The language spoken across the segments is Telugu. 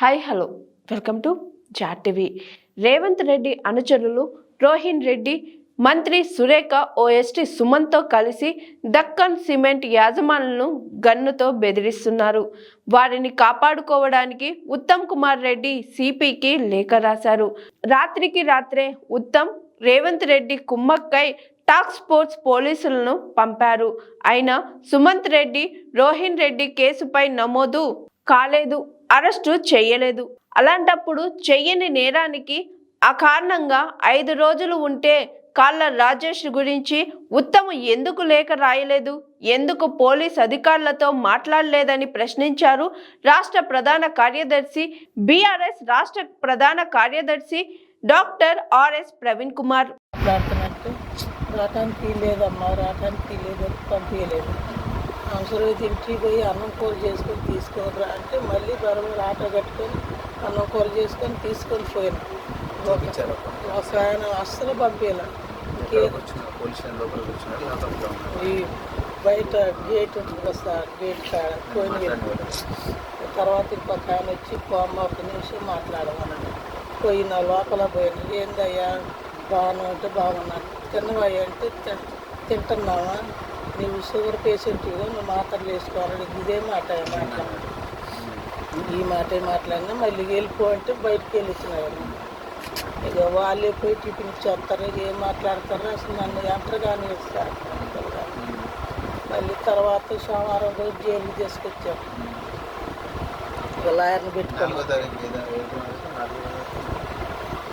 Hi hello. Welcome to Jat TV. Revanth Reddy అనుచరులు రోహిన్ రెడ్డి మంత్రి సురేఖ ఓఎస్టీ సుమన్తో కలిసి దక్కన్ సిమెంట్ యాజమానులను గన్నుతో బెదిరిస్తున్నారు. వారిని కాపాడుకోవడానికి ఉత్తమ్ కుమార్ రెడ్డి సిపికి లేఖ రాశారు. రాత్రికి రాత్రే ఉత్తమ్ రేవంత్ రెడ్డి కుమ్మక్కై టాక్ స్పోర్ట్స్ పోలీసులను పంపారు. అయినా సుమంత్ రెడ్డి రోహిన్ రెడ్డి కేసుపై నమోదు కాలేదు అరెస్టు చేయలేదు. అలాంటప్పుడు చెయ్యని నేరానికి అకారణంగా ఐదు రోజులు ఉంటే కాళ్ళ రాజేష్ గురించి ఉత్తమ ఎందుకు లేఖ రాయలేదు? ఎందుకు పోలీస్ అధికారులతో మాట్లాడలేదని ప్రశ్నించారు రాష్ట్ర ప్రధాన కార్యదర్శి బీఆర్ఎస్ రాష్ట్ర ప్రధాన కార్యదర్శి డాక్టర్ ఆర్ఎస్ ప్రవీణ్ కుమార్. మాట్లాడుతున్నట్టు లేదమ్మా రావటానికి లేదు పంపించలేదు. అవసరమైతే ఇంటికి పోయి అన్నం కూర చేసుకొని తీసుకొని అంటే మళ్ళీ బరోబర్ ఆటో కట్టుకొని అన్నం కూర చేసుకొని తీసుకొని పోయాను. ఒక ఆయన అస్సలు పంపించాల. ఈ బయట గేట్ ఉంటుంది సార్ గేట్ కాడ. తర్వాత ఇంకొక ఆయన వచ్చి పోమ్మ ఒక నిమిషం మాట్లాడమన్నాడు. పోయిన లోపల పోయిన. ఏందయ్యా? బాగున్నా అంటే బాగున్నాను. తిన్నవయ్యా అంటే "తి- తింటున్నావా? నీవు షుగర్ పేషెంట్ నువ్వు మాత్రలు వేసుకోవాలి ఇదే మాట మాట్లాడాను ఈ మాటే మాట్లాడినా మళ్ళీ వెళ్ళిపో అంటే బయటికి వెళ్ళిచ్చినారు ఇక వాళ్ళే పోయి టిఫిన్ ఇచ్చేస్తారు ఏం మాట్లాడతారో అసలు నన్ను ఎంటర్ కానీ ఇస్తారు మళ్ళీ తర్వాత సోమవారం రోజు జైలు తీసుకొచ్చారు ఇక లాయర్ని పెట్టుకోవాలి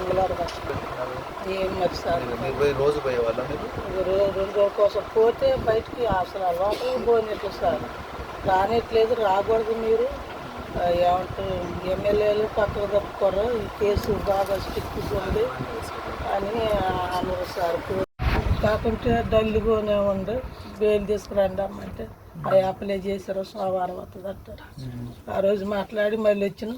మంగళవారం. ఏం మరి సార్? రోజు పోయేవాళ్ళ కోసం పోతే బయటికి అసలు లోపలికి పోయినట్లు సార్. రానిట్లేదు రాకూడదు మీరు. ఏమంటారు ఎమ్మెల్యేలు పక్కకు తప్పుకోరు. ఈ కేసు బాగా స్టిక్ ఉంది అని అన్నారు సార్. కాకుంటే డల్లుగానే ఉండు బెయిల్ తీసుకురండి అమ్మంటే ఆ అప్లై చేశారు సోమవారం వస్తుంది అంటారు ఆ రోజు మాట్లాడి మళ్ళీ వచ్చిన.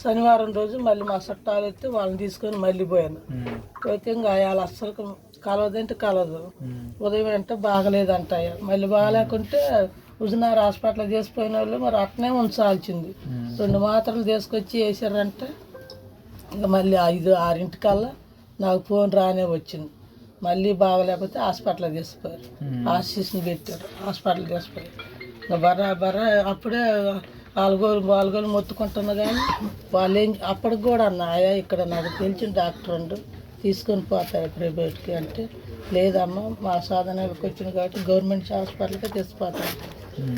శనివారం రోజు మళ్ళీ మా చుట్టాలు ఎత్తి వాళ్ళని తీసుకొని మళ్ళీ పోయాను. పోతే ఇంకా వాళ్ళు అస్సలు కలవదంటే కలదు. ఉదయం అంటే బాగలేదంట మళ్ళీ బాగాలేకుంటే ఉజనార్ హాస్పిటల్ చేసిపోయిన వాళ్ళు మరి అట్నే ఉంచాల్సింది. రెండు మాత్రలు తీసుకొచ్చి వేసారంటే ఇంకా మళ్ళీ ఐదు ఆరింటికల్లా నాకు ఫోన్ రానే వచ్చింది. మళ్ళీ బాగలేకపోతే హాస్పిటల్ తీసిపోయారు ఆశీస్ని పెట్టారు. హాస్పిటల్ తీసిపోయారు ఇంకా బర్రా బర్రా అప్పుడే పాల్గొలు పాల్గొలు మొత్తుకుంటున్నా కానీ వాళ్ళు ఏం అప్పటికి కూడా ఆయా ఇక్కడ నాకు తెలిసిన డాక్టర్ ఉండు తీసుకొని పోతారు ప్రైవేట్కి అంటే లేదమ్మా మా సాధనాలకు వచ్చింది కాబట్టి గవర్నమెంట్ హాస్పిటల్కి తీసుకుపోతారు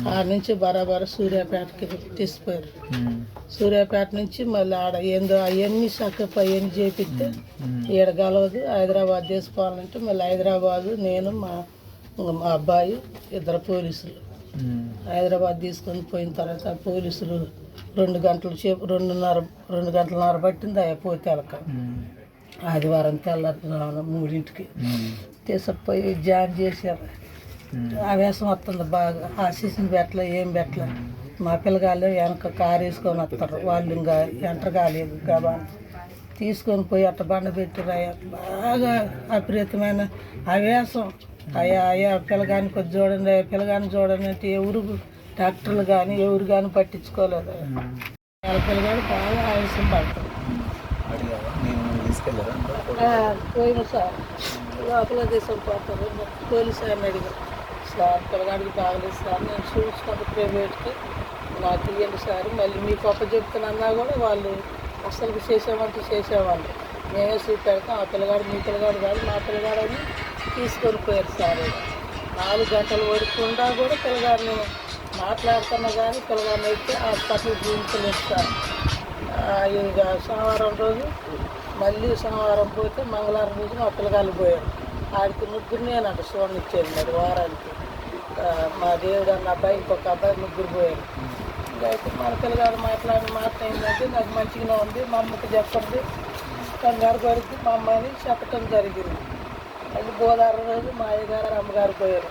ఆడ నుంచి బరాబర సూర్యాపేటకి తీసుకుపోయారు సూర్యాపేట నుంచి మళ్ళీ ఆడ ఏందో అవన్నీ చక్కగా అవన్నీ చేపిస్తే ఈడ గలవదు హైదరాబాద్ తీసుకోవాలంటే మళ్ళీ హైదరాబాదు నేను మా మా అబ్బాయి ఇద్దరు పోలీసులు. హైదరాబాద్ తీసుకొని పోయిన తర్వాత పోలీసులు రెండు గంటలు సేపు రెండున్నర రెండు గంటలన్నర పట్టింది అయ్యా పోతే వెళ్ళక ఆదివారం తెల్లారు మూడింటికి. తీసుకుపోయి జాయిన్ చేశారు. ఆవేశం వస్తుంది బాగా. ఆశీస్సుని పెట్టలే ఏం పెట్టలే మా పిల్లగాళ్ళు వెనక కారు వేసుకొని వస్తారు. వాళ్ళు ఇంకా ఎంటర్ కాలేదు. గబా. తీసుకొని పోయి అట్ట బండ పెట్టిరయ్యా బాగా అపరితమైన ఆవేశం అయ్యా అయ్యా పిల్లగాని కొద్ది చూడండి అయ్యా పిల్లగాని చూడండి అంటే ఎవరు డాక్టర్లు కానీ ఎవరు కానీ పట్టించుకోలేదు. వాళ్ళ పిల్లగాడు బాగా ఆవేశం పడతారు పోయిన సార్ లోపల తీసుకుపోతారు పోలీసు ఆయన అడిగారు. సార్ పిల్లగాడికి బాగలేదు సార్ నేను చూసుకుంటే ప్రైవేట్కి. నాకు ఇవ్వండి సార్ మళ్ళీ మీ పప్ప చెప్తున్నా కూడా వాళ్ళు అసలు చేసేవాళ్ళు చేసేవాళ్ళు. మేమే సీట్ పెడతాం ఆ పిల్లగాడు మీ పిల్లగాడు కాదు మా పిల్లగాడు అని తీసుకొని పోయారు సార్. నాలుగు గంటలు వరకుండా కూడా పిల్లగాడిని మాట్లాడుతున్నా కానీ పిల్లగాడిని అయితే హాస్పిటల్ చూపించలేదు సార్. ఆ, ఇక సోమవారం రోజు మళ్ళీ సోమవారం పోతే మంగళవారం రోజు మా పిల్లగాళ్ళు పోయారు. ఆడికి ముగ్గురు నాకు సోన్ ఇచ్చేది మరి వారానికి. మా దేవుడు అన్న అబ్బాయి ఇంకొక అబ్బాయి ముగ్గురు పోయారు. అయితే మన పిల్లగాడు మాట్లాడిన మాట ఏంటంటే నాకు మంచిగానే ఉంది మా అమ్మకి చెప్పండి. కంగారు పడితే మా అమ్మాయిని చెప్పటం జరిగింది. మళ్ళీ బోధారం రోజు మా అయ్యగారు అమ్మగారు పోయారు.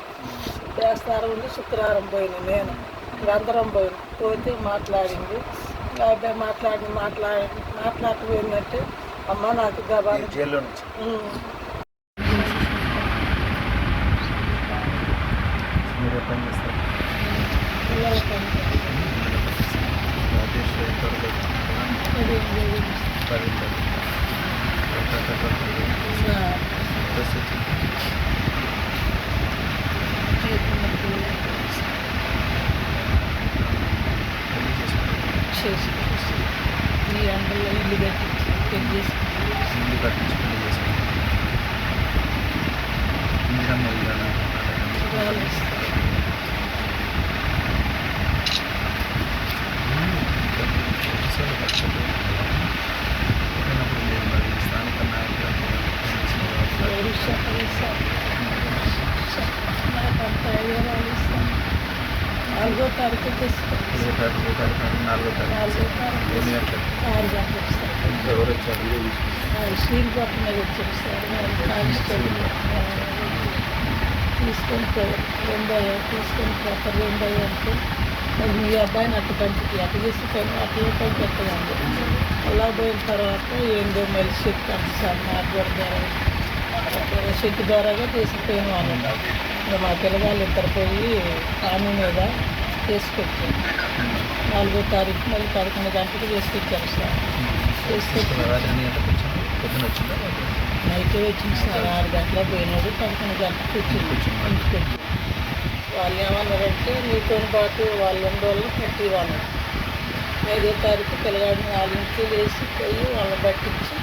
బేస్తారం ఉండి శుక్రవారం పోయింది నేను. అందరం పోయింది పోతే మాట్లాడింది. అబ్బాయి మాట్లాడి మాట్లాడి మాట్లాడకపోయిందంటే అమ్మ నాకు గబాలు జైల్లో నుంచి. ఎప్పుడు చేస్తారు పిల్లలకి రాజేష్ ఎంతవరకు వచ్చింది? పదిహేను వేలు పది పది సార్ బస్ వచ్చింది పెళ్ళి చేసుకుంటాం చేసుకోవచ్చు ఈ ఎండలో ఇల్లు కట్టి పెళ్ళి చేసుకుంటాం ఇల్లు కట్టించి పెళ్ళి చేసుకుంటాం ఇందిరమ్మ ఇల్లు అని వాళ్ళు ఇస్తారు. విషయాలు కట్టుకుంటూ పుట్టినప్పుడు లేదు మరి స్థానిక నాయకులకు ఎవరు చెప్పలేదు సార్ నాకంత వివరాలు ఇస్తాను నాలుగో తారీఖు తీసుకోండి ఐదో తారీఖు ఐదో తారీఖు నాలుగో తారీఖు ఎన్ని ఆరు గంటలకు సార్ ఎవరు వచ్చారు స్టీల్ మీద వచ్చారు సార్ తీసుకొని పోయారు తీసుకొని పోతారు రెండయ్య మరి మీ అబ్బాయిని అటు పంపికి అటు చేసి పని అట్లా పంపిస్తామండి అలా పోయిన తర్వాత ఏందో మళ్ళీ చెప్తాను సార్ నాకు ద్వారా చెట్టు ద్వారాగా తీసుకుపోయిన వాళ్ళు మా పిల్లగాళ్ళు ఇద్దరు పోయి ఆమె మీద తీసుకొచ్చారు నాలుగో తారీఖు మళ్ళీ పదకొండు గంటలకు తీసుకొచ్చారు సార్. నైట్ వచ్చింది సార్ ఆరు గంటలకు పోయినాడు పదకొండు గంటలకు వచ్చింది. ఇంటికి వాళ్ళు ఏమన్నారంటే నీతో పాటు వాళ్ళు రెండు రోజులు కట్టివ్వాలి ఐదో తారీఖు పిల్లగాడిని నాలుగింటికి వేసి పోయి వాళ్ళని పట్టించి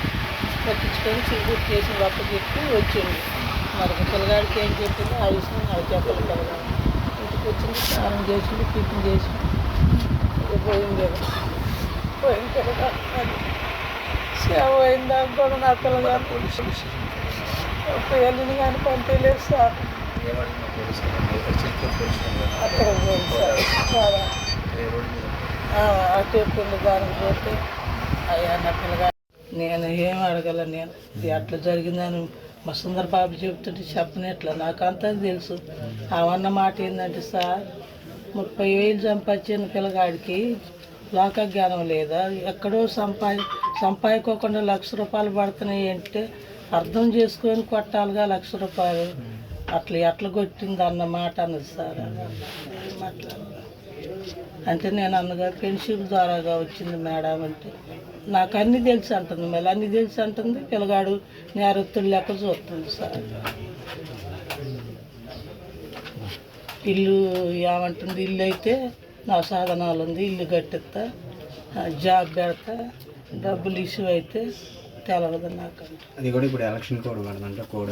పట్టించుకొని చిరుగు చేసిన వప్ప చెప్పి వచ్చింది మరి పిల్లగాడికి ఏం చెప్పిందో ఆ విషయం నాకు చెప్పాలి పిల్లగాడు వచ్చింది స్నానం చేసింది టిఫిన్ చేసి పోయింది. పోయిన అది. సేవ అయిందా కూడా నా స్టేషన్ వెళ్ళింది కానీ పంపించలేదు సార్. అక్కడ పోయింది సార్. చాలా. అటు దానికి పోతే. అయ్యా నా పిల్లగా నేను ఏం అడగల నేను? ఇది అట్లా జరిగిందని మా సుందర బాబు చెప్తుంటే చెప్పనట్లా నాకు అంతా తెలుసు. అవన్న మాట ఏంటంటే సార్ ముప్పై వేలు సంపాదించిన పిల్లగాడికి లోక జ్ఞానం లేదా? ఎక్కడో సంపా సంపాదించుకోకుండా లక్ష రూపాయలు పడుతున్నాయి అంటే అర్థం చేసుకొని కొట్టాలిగా లక్ష రూపాయలు. అట్లా ఎట్లా కొట్టింది అన్న మాట అన్నది సార్. అట్లా అంటే నేను అన్నగా ఫ్రెండ్షిప్ ద్వారాగా వచ్చింది మేడం అంటే. నాకు అన్నీ తెలిసి అంటుంది మళ్ళీ అన్నీ తెలిసి అంటుంది పిల్లగాడు నేరత్తుడు లెక్క చూస్తుంది సార్. ఇల్లు ఏమంటుంది ఇల్లు అయితే నా సాధనాలు ఉంది ఇల్లు కట్టిస్తా ఆ, జాబ్ పెడతా డబ్బులు ఇష్యూ అయితే తెలవదు నాకు అది కూడా ఇప్పుడు ఎలక్షన్ కోడ్ కోడ్